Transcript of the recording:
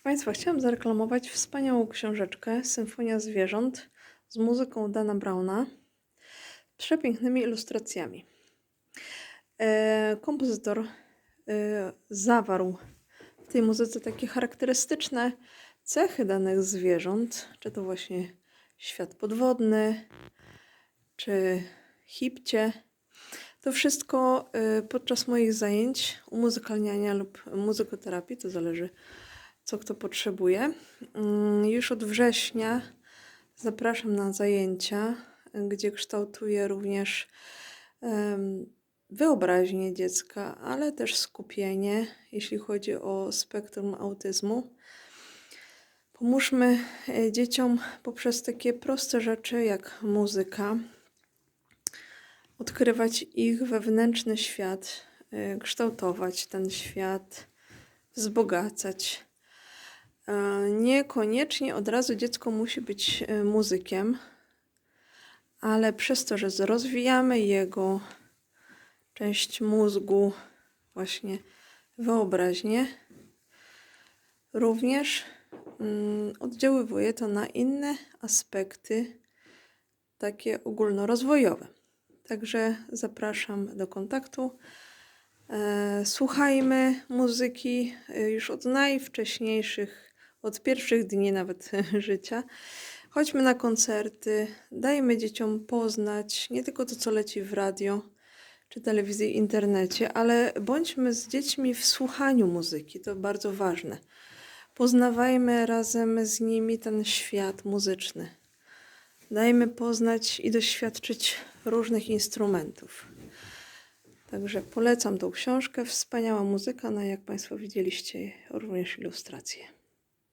Proszę Państwa, chciałam zareklamować wspaniałą książeczkę Symfonia Zwierząt z muzyką Dana Browna, z przepięknymi ilustracjami. E, kompozytor e, zawarł w tej muzyce takie charakterystyczne cechy danych zwierząt, czy to właśnie świat podwodny, czy hipcie. To wszystko y, podczas moich zajęć umuzykalniania lub muzykoterapii, to zależy co kto potrzebuje. Mm, Już od września zapraszam na zajęcia, gdzie kształtuję również wyobraźnię dziecka, ale też skupienie, jeśli chodzi o spektrum autyzmu. Pomóżmy e, dzieciom poprzez takie proste rzeczy jak muzyka, odkrywać ich wewnętrzny świat, y, kształtować ten świat, wzbogacać. E, Niekoniecznie od razu dziecko musi być y, muzykiem, ale przez to, że rozwijamy jego część mózgu, właśnie wyobraźnię, również mm, oddziaływuje to na inne aspekty, takie ogólnorozwojowe. Także zapraszam do kontaktu. E, Słuchajmy muzyki e, już od najwcześniejszych, od pierwszych dni nawet życia. Chodźmy na koncerty, dajmy dzieciom poznać nie tylko to, co leci w radio czy telewizji, internecie, ale bądźmy z dziećmi w słuchaniu muzyki. To bardzo ważne. Poznawajmy razem z nimi ten świat muzyczny. Dajmy poznać i doświadczyć różnych instrumentów. Także polecam tą książkę. Wspaniała muzyka, no jak Państwo widzieliście, również ilustracje.